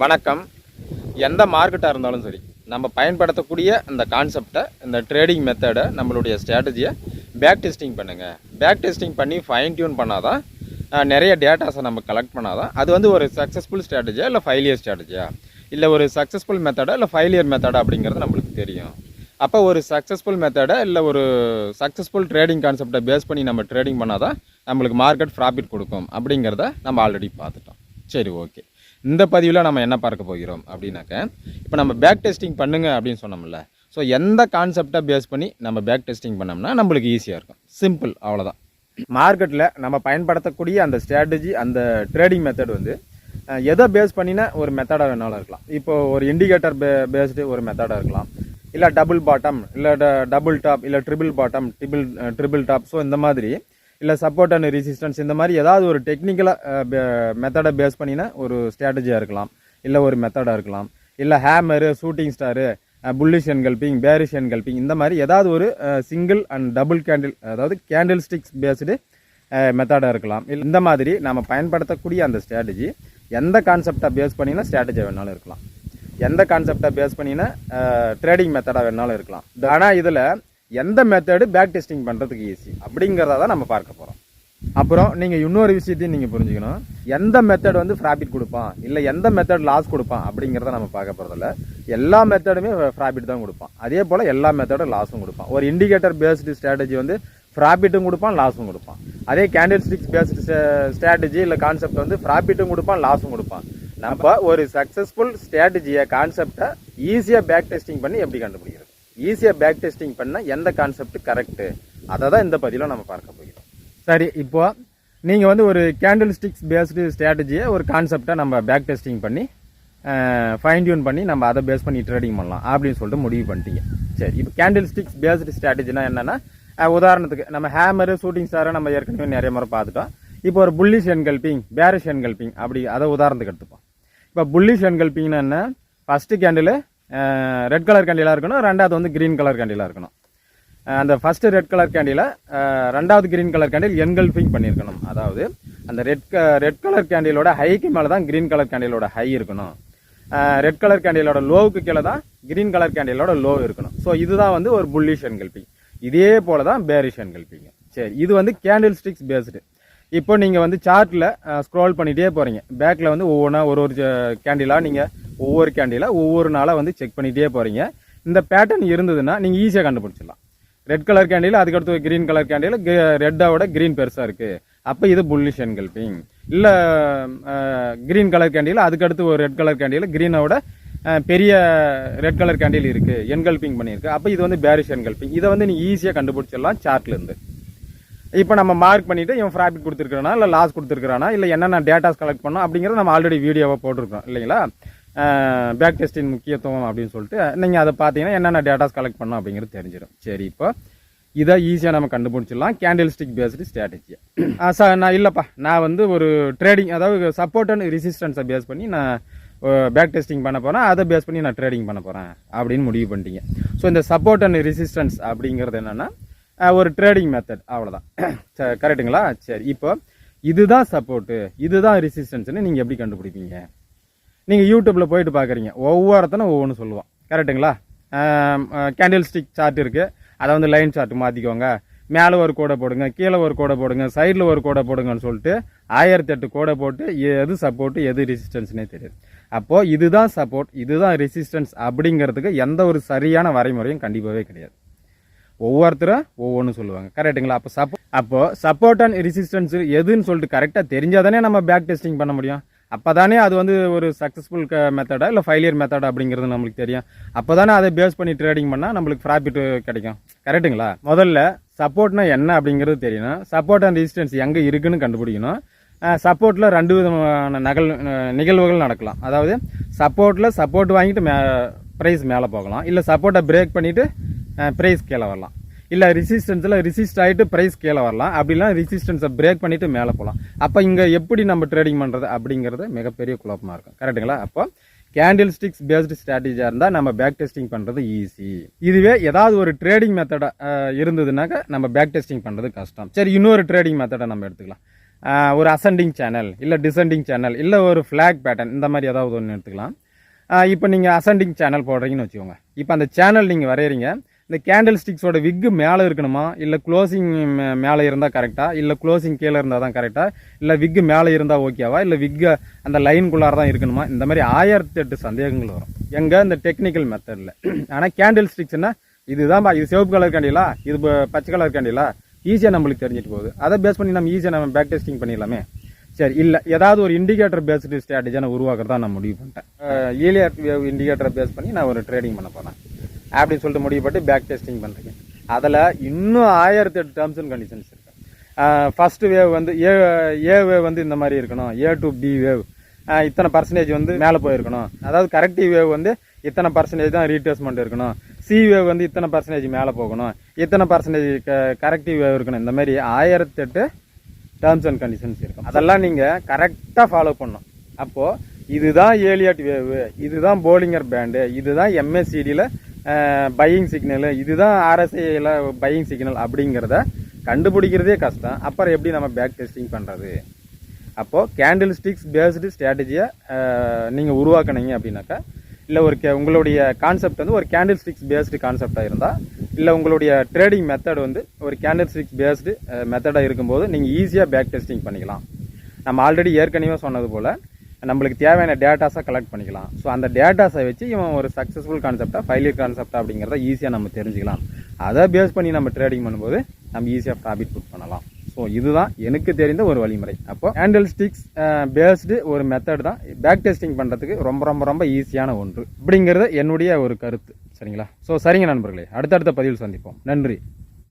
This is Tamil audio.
வணக்கம். எந்த மார்க்கெட்டாக இருந்தாலும் சரி நம்ம பயன்படுத்தக்கூடிய இந்த கான்செப்டை இந்த ட்ரேடிங் மெத்தடை நம்மளுடைய ஸ்ட்ராட்டஜியை பேக் டெஸ்டிங் பண்ணுங்கள் பேக் டெஸ்டிங் பண்ணி ஃபைன் டியூன் பண்ணால் தான் நிறைய டேட்டாஸை நம்ம கலெக்ட் பண்ணாதான் அது வந்து ஒரு சக்ஸஸ்ஃபுல் ஸ்ட்ராட்டஜியா இல்லை ஃபைலியர் ஸ்ட்ராட்டஜியா இல்லை ஒரு சக்ஸஸ்ஃபுல் மெத்தடா இல்லை ஃபைலியர் மெத்தடா அப்படிங்கிறது நம்மளுக்கு தெரியும். அப்போ ஒரு சக்ஸஸ்ஃபுல் மெத்தடை இல்லை ஒரு சக்ஸஸ்ஃபுல் ட்ரேடிங் கான்செப்டை பேஸ் பண்ணி நம்ம ட்ரேடிங் பண்ணால் தான் நம்மளுக்கு மார்க்கெட் ப்ராஃபிட் கொடுக்கும் அப்படிங்கிறத நம்ம ஆல்ரெடி பார்த்துட்டோம். சரி ஓகே இந்த பதிவில் நம்ம என்ன பார்க்க போகிறோம் அப்படின்னாக்க இப்போ நம்ம பேக் டெஸ்டிங் பண்ணுங்க அப்படின்னு சொன்னோம்ல. ஸோ எந்த கான்செப்டை பேஸ் பண்ணி நம்ம பேக் டெஸ்டிங் பண்ணோம்னா நம்மளுக்கு ஈஸியாக இருக்கும். சிம்பிள் அவ்வளோதான் மார்க்கெட்டில் நம்ம பயன்படுத்தக்கூடிய அந்த ஸ்ட்ராட்டஜி அந்த ட்ரேடிங் மெத்தட் வந்து எதை பேஸ் பண்ணினா ஒரு மெத்தடாக வேணாலும் இருக்கலாம். இப்போ ஒரு இண்டிகேட்டர் பே பேஸ்டு ஒரு மெத்தடாக இருக்கலாம். இல்லை டபுள் பாட்டம் இல்லை டபுள் டாப் இல்லை triple bottom triple triple top so இந்த மாதிரி இல்லை சப்போர்ட் அண்ட் ரெசிஸ்டன்ஸ் இந்த மாதிரி ஏதாவது ஒரு டெக்னிக்கலாக மெத்தடை பேஸ் பண்ணினா ஒரு ஸ்ட்ராட்டஜியாக இருக்கலாம். இல்லை ஒரு மெத்தடாக இருக்கலாம். இல்லை hammer shooting star bullish engulfing bearish engulfing இந்த மாதிரி ஏதாவது ஒரு சிங்கிள் அண்ட் டபுள் கேண்டில் அதாவது கேண்டில் ஸ்டிக்ஸ் பேஸ்டு மெத்தடாக இருக்கலாம். இல்லை இந்த மாதிரி நம்ம பயன்படுத்தக்கூடிய அந்த ஸ்ட்ராட்டஜி எந்த கான்செப்டாக பேஸ் பண்ணினா ஸ்ட்ராட்டஜி வேணாலும் இருக்கலாம். எந்த கான்செப்டை பேஸ் பண்ணினா ட்ரேடிங் மெத்தடாக வேணாலும் இருக்கலாம். ஆனால் இதில் எந்த மெத்தடு பேக் டெஸ்டிங் பண்ணுறதுக்கு ஈஸி அப்படிங்கிறத தான் நம்ம பார்க்க போகிறோம் அப்புறம் நீங்கள் இன்னொரு விஷயத்தையும் நீங்கள் புரிஞ்சுக்கணும். எந்த மெத்தட் வந்து ப்ராஃபிட் கொடுப்பான்? இல்லை எந்த மெத்தட் லாஸ் கொடுப்பான்? அப்படிங்கிறத நம்ம பார்க்க போகிறதில்ல எல்லா மெத்தடுமே ப்ராஃபிட் தான் கொடுப்பான். அதே போல் எல்லா மெத்தடும் லாஸும் கொடுப்பான். ஒரு இண்டிகேட்டர் பேஸ்டு ஸ்ட்ராட்டஜி வந்து ப்ராஃபிட்டும் கொடுப்பான் லாஸும் கொடுப்பான். அதே கேண்டில் ஸ்டிக்ஸ் பேஸ்டு ஸ்ட்ராட்டஜி இல்லை கான்செப்ட் வந்து ப்ராஃபிட்டும் கொடுப்பான் லாஸும் கொடுப்பான். நம்ம ஒரு சக்ஸஸ்ஃபுல் ஸ்ட்ராட்டஜியை கான்செப்டை ஈஸியாக பேக் டெஸ்டிங் பண்ணி எப்படி கண்டுபிடிக்கிறது? ஈஸியாக பேக் டெஸ்டிங் பண்ண எந்த கான்செப்ட் கரெக்டு அதை தான் இந்த பதிவில் நம்ம பார்க்க போகிறோம். சரி இப்போ நீங்கள் வந்து ஒரு கேண்டில் ஸ்டிக்ஸ் பேஸ்டு ஸ்ட்ராட்டஜியை ஒரு கான்செப்டாக நம்ம பேக் டெஸ்டிங் பண்ணி ஃபைன் டியூன் பண்ணி நம்ம அதை பேஸ் பண்ணி ட்ரேடிங் பண்ணலாம் அப்படின்னு சொல்லிட்டு முடிவு பண்ணிட்டீங்க. சரி இப்போ கேண்டில் ஸ்டிக்ஸ் பேஸ்டு ஸ்ட்ராட்டஜினா என்னென்னா உதாரணத்துக்கு நம்ம ஹேமரு ஷூட்டிங் ஸ்டாரை நம்ம ஏற்கனவே நிறைய முறை பார்த்துட்டோம். இப்போ ஒரு புல்லிஷ் என்கல்பிங் பேரிஷ் என்கல்பிங் அப்படி அதை உதாரணத்துக்கு எடுத்துப்போம். இப்போ புல்லிஷ் என்கல்பிங்னா என்ன? ஃபஸ்ட்டு கேண்டில் ரெட் கலர் கேண்டிலாக இருக்கணும் ரெண்டாவது வந்து க்ரீன் கலர் கேண்டிலாக இருக்கணும். அந்த ஃபஸ்ட்டு ரெட் கலர் கேண்டில ரெண்டாவது க்ரீன் கலர் கேண்டில் என்கல்ஃபிங் பண்ணியிருக்கணும். அதாவது அந்த ரெட் க ரெட் கலர் கேண்டிலோட ஹைக்கு மேலே தான் க்ரீன் கலர் கேண்டிலோட ஹை இருக்கணும். ரெட் கலர் கேண்டிலோட லோவுக்கு கீழே தான் க்ரீன் கலர் கேண்டிலோட லோ இருக்கணும். ஸோ இதுதான் வந்து ஒரு புல்லிஷ் என்கல்பிங் இதே போல தான் பேரிஷ் என்கல்பிங் சரி இது வந்து கேண்டில் ஸ்டிக்ஸ் பேஸ்டு இப்போ நீங்கள் வந்து சார்ட்டில் ஸ்க்ரோல் பண்ணிகிட்டே போகிறீங்க பேக்கில் வந்து ஒவ்வொன்றா ஒரு ஒரு கேண்டிலாக நீங்கள் ஒவ்வொரு கேண்டிலாக ஒவ்வொரு நாளாக வந்து செக் பண்ணிகிட்டே போகிறீங்க இந்த பேட்டர்ன் இருந்ததுன்னா நீங்கள் ஈஸியாக கண்டுபிடிச்சிடலாம். ரெட் கலர் கேண்டில் அதுக்கடுத்து க்ரீன் கலர் கேண்டில் ரெட்டோட க்ரீன் பெருசாக இருக்குது அப்போ இது புல்லிஷ் என்கல்பிங் இல்லை க்ரீன் கலர் கேண்டில் அதுக்கடுத்து ஒரு ரெட் கலர் கேண்டில் கிரீனோட பெரிய ரெட் கலர் கேண்டில் இருக்குது என்கல்பிங் பண்ணியிருக்கு. அப்போ இது வந்து பேரிஷ் என்கல்பிங் இதை வந்து நீங்கள் ஈஸியாக கண்டுபிடிச்சிடலாம் சார்ட்லேருந்து இப்போ நம்ம மார்க் பண்ணிவிட்டு இவன் ப்ராஃபிட் கொடுத்துருக்கானா இல்லை லாஸ் கொடுத்துருக்கானா இல்லை என்னென்ன டேட்டாஸ் கலெக்ட் பண்ணோம் அப்படிங்கிறத நம்ம ஆல்ரெடி வீடியோவை போட்டிருக்கோம் இல்லைங்களா? பேக் டெஸ்டின் முக்கியத்துவம் அப்படின்னு சொல்லிட்டு நீங்கள் அதை பார்த்தீங்கன்னா என்னென்ன டேட்டாஸ் கலெக்ட் பண்ணோம் அப்படிங்கிறது தெரிஞ்சிடும். சரி இப்போ இதை ஈஸியாக நம்ம கண்டுபிடிச்சிடலாம். கேண்டில் ஸ்டிக் பேஸ்டு ஸ்ட்ராட்டஜி ச நான் இல்லைப்பா. நான் வந்து ஒரு ட்ரேடிங் அதாவது சப்போர்ட் அண்ட் ரெசிஸ்டன்ஸை பேஸ் பண்ணி நான் பேக் டெஸ்டிங் பண்ண போகிறேன் அதை பேஸ் பண்ணி நான் ட்ரேடிங் பண்ண போகிறேன் அப்படின்னு முடிவு பண்ணிட்டீங்க. ஸோ இந்த சப்போர்ட் அண்ட் ரெசிஸ்டன்ஸ் அப்படிங்கிறது என்னென்னா ஒரு ட்ரேடிங் மெத்தட் அவ்வளோதான் கரெக்டுங்களா சரி இப்போ இதுதான் சப்போர்ட்டு இதுதான் ரெசிஸ்டன்ஸ்னு நீங்கள் எப்படி கண்டுபிடிப்பீங்க? நீங்கள் யூடியூப்பில் போயிட்டு பார்க்குறீங்க ஒவ்வொருத்தனும் ஒவ்வொன்று சொல்லுவான். கரெக்டுங்களா கேண்டில் ஸ்டிக் சார்ட் இருக்குது அதை வந்து லைன் சார்ட் மாற்றிக்கோங்க மேலே ஒரு கூடை போடுங்க கீழே ஒரு கூடை போடுங்க சைடில் ஒரு கூடை போடுங்கன்னு சொல்லிட்டு ஆயிரத்தி எட்டு கூடை போட்டு எது சப்போர்ட்டு எது ரெசிஸ்டன்ஸ்னே தெரியாது. அப்போது இதுதான் சப்போர்ட் இதுதான் ரெசிஸ்டன்ஸ் அப்படிங்கிறதுக்கு எந்த ஒரு சரியான வரைமுறையும் கண்டிப்பாகவே கிடையாது. ஒவ்வொருத்தரும் ஒவ்வொன்றும் சொல்லுவாங்க. கரெக்டுங்களா அப்போ சப்போ அப்போ சப்போர்ட் அண்ட் ரெசிஸ்டன்ஸ் எதுன்னு சொல்லிட்டு கரெக்டாக தெரிஞ்சால் தானே நம்ம பேக் டெஸ்டிங் பண்ண முடியும். அப்போ தானே அது வந்து ஒரு சக்ஸஸ்ஃபுல் மெத்தடா இல்லை ஃபெயிலியர் மெத்தடா அப்படிங்கிறது நம்மளுக்கு தெரியும். அப்போ தானே அதை பேஸ் பண்ணி ட்ரேடிங் பண்ணால் நம்மளுக்கு ப்ராஃபிட் கிடைக்கும். கரெக்டுங்களா முதல்ல சப்போர்ட்னா என்ன அப்படிங்கிறது தெரியணும். சப்போர்ட் அண்ட் ரெசிஸ்டன்ஸ் எங்கே இருக்குன்னு கண்டுபிடிக்கணும். சப்போர்ட்டில் ரெண்டு விதமான நகல் நிகழ்வுகள் நடக்கலாம். அதாவது சப்போர்ட்டில் சப்போர்ட் வாங்கிட்டு மே ப்ரைஸ் மேலே போகலாம். இல்லை சப்போர்ட்டை பிரேக் பண்ணிவிட்டு ப்ரைஸ் கீழே வரலாம். இல்லை ரிசிஸ்டன்ஸில் ரிசிஸ்ட் ஆகிட்டு ப்ரைஸ் கீழே வரலாம். அப்படிலாம் ரிசிஸ்டன்ஸை பிரேக் பண்ணிவிட்டு மேலே போகலாம். அப்போ இங்கே எப்படி நம்ம ட்ரேடிங் பண்ணுறது அப்படிங்கிறது மிகப்பெரிய குழப்பமாக இருக்கும். கரெக்டுங்களா அப்போ கேண்டில் ஸ்டிக்ஸ் பேஸ்டு ஸ்ட்ராட்டஜியாக இருந்தால் நம்ம பேக் டெஸ்டிங் பண்ணுறது ஈஸி இதுவே ஏதாவது ஒரு ட்ரேடிங் மெத்தடாக இருந்ததுனாக்கா நம்ம பேக் டெஸ்டிங் பண்ணுறது கஷ்டம். சரி இன்னொரு ட்ரேடிங் மெத்தடை நம்ம எடுத்துக்கலாம். ஒரு அசெண்டிங் சேனல் இல்லை டிசெண்டிங் சேனல் இல்லை ஒரு ஃப்ளாக் பேட்டர்ன் இந்த மாதிரி ஏதாவது ஒன்று எடுத்துக்கலாம். இப்போ நீங்கள் அசெண்டிங் சேனல் போடுறீங்கன்னு வச்சுக்கோங்க. இப்போ அந்த சேனல் நீங்கள் வரைகிறீங்க இந்த கேண்டில் ஸ்டிக்ஸோட விக்கு மேலே இருக்கணுமா? இல்லை க்ளோசிங் மேலே இருந்தால் கரெக்டாக இல்லை க்ளோசிங் கீழே இருந்தால் தான் கரெக்டாக இல்லை விக்கு மேலே இருந்தால் ஓகேவா இல்லை விக்கு அந்த லைனுக்குள்ளார தான் இருக்கணுமா? இந்த மாதிரி ஆயிரத்தி எட்டு சந்தேகங்கள் வரும். எங்கே? இந்த டெக்னிக்கல் மெத்தடில் ஆனால் கேண்டில் ஸ்டிக்ஸ்னா இதுதான் இது சிவப்பு கலர் கேண்டிலா இது பச்சை கலர் கேண்டிலா ஈஸியாக நம்மளுக்கு தெரிஞ்சிட்டு போகுது. அதை பேஸ் பண்ணி நம்ம ஈஸியாக நம்ம பேக் டெஸ்டிங் பண்ணிடலாமே. சரி இல்லை ஏதாவது ஒரு இண்டிகேட்டர் பேஸ்டு ஸ்ட்ராட்டஜியை நான் உருவாக்குறதா நான் முடிவு பண்ணிட்டேன். ஈலியர் இண்டிகேட்டரை பேஸ் பண்ணி நான் ஒரு ட்ரேடிங் பண்ண போகிறேன் அப்படின்னு சொல்லிட்டு முடிவுப்பட்டு பேக் டெஸ்டிங் பண்ணுறீங்க அதில் இன்னும் ஆயிரத்தி எட்டு டேர்ம்ஸ் அண்ட் கண்டிஷன்ஸ் இருக்குது ஃபஸ்ட்டு வேவ் வந்து ஏ ஏ வேவ் வந்து இந்த மாதிரி இருக்கணும். ஏ டு பி வேவ் இத்தனை பர்சன்டேஜ் வந்து மேலே போயிருக்கணும். அதாவது கரெக்டிவ் வேவ் வந்து இத்தனை பர்சன்டேஜ் தான் ரீட்ரேஸ்மெண்ட் இருக்கணும். சி வேவ் வந்து இத்தனை பர்சன்டேஜ் மேலே போகணும். இத்தனை பர்சன்டேஜ் க கரெக்டிவ் வேவ் இருக்கணும். இந்த மாதிரி ஆயிரத்தி எட்டு டேர்ம்ஸ் அண்ட் கண்டிஷன்ஸ் இருக்கும். அதெல்லாம் நீங்கள் கரெக்டாக ஃபாலோ பண்ணணும். அப்போது இதுதான் ஏலியாட் வேவு இதுதான் போலிங்கர் பேண்டு இதுதான் எம்எஸ்சிடியில் பையிங் சிக்னலு இதுதான் ஆர்எஸ்ஐயில் பையிங் சிக்னல் அப்படிங்கிறத கண்டுபிடிக்கிறதே கஷ்டம். அப்புறம் எப்படி நம்ம பேக் டெஸ்டிங் பண்ணுறது அப்போது கேண்டில் ஸ்டிக்ஸ் பேஸ்டு ஸ்ட்ராட்டஜியை நீங்கள் உருவாக்குனீங்க அப்படின்னாக்கா இல்லை ஒரு கே உங்களுடைய கான்செப்ட் வந்து ஒரு கேண்டில் ஸ்டிக்ஸ் பேஸ்டு கான்செப்டாக இருந்தால் இல்லை உங்களுடைய ட்ரேடிங் மெத்தட் வந்து ஒரு கேண்டில் ஸ்டிக்ஸ் பேஸ்டு மெத்தடாக இருக்கும்போது நீங்கள் ஈஸியாக பேக் டெஸ்டிங் பண்ணிக்கலாம். நம்ம ஆல்ரெடி ஏற்கனவே சொன்னது போல் நம்மளுக்கு தேவையான டேட்டாஸை கலெக்ட் பண்ணிக்கலாம். ஸோ அந்த டேட்டாஸை வச்சு இவன் ஒரு சக்ஸஸ்ஃபுல் கான்செப்டாக ஃபைலியர் கான்செப்டா அப்படிங்கிறத ஈஸியாக நம்ம தெரிஞ்சுக்கலாம். அதை பேஸ் பண்ணி நம்ம ட்ரேடிங் பண்ணும்போது நம்ம ஈஸியாக ப்ராஃபிட் புக் பண்ணலாம். ஸோ இதுதான் எனக்கு தெரிந்த ஒரு வழிமுறை. அப்போ ஹேண்டில் ஸ்டிக்ஸ் பேஸ்டு ஒரு மெத்தட் தான். பேக் டெஸ்டிங் பண்ணுறதுக்கு ரொம்ப ரொம்ப ரொம்ப ஈஸியான ஒன்று. அப்படிங்கிறது என்னுடைய ஒரு கருத்து. சரிங்களா? ஸோ சரிங்க நண்பர்களே. அடுத்தடுத்த பதிவில் சந்திப்போம். நன்றி.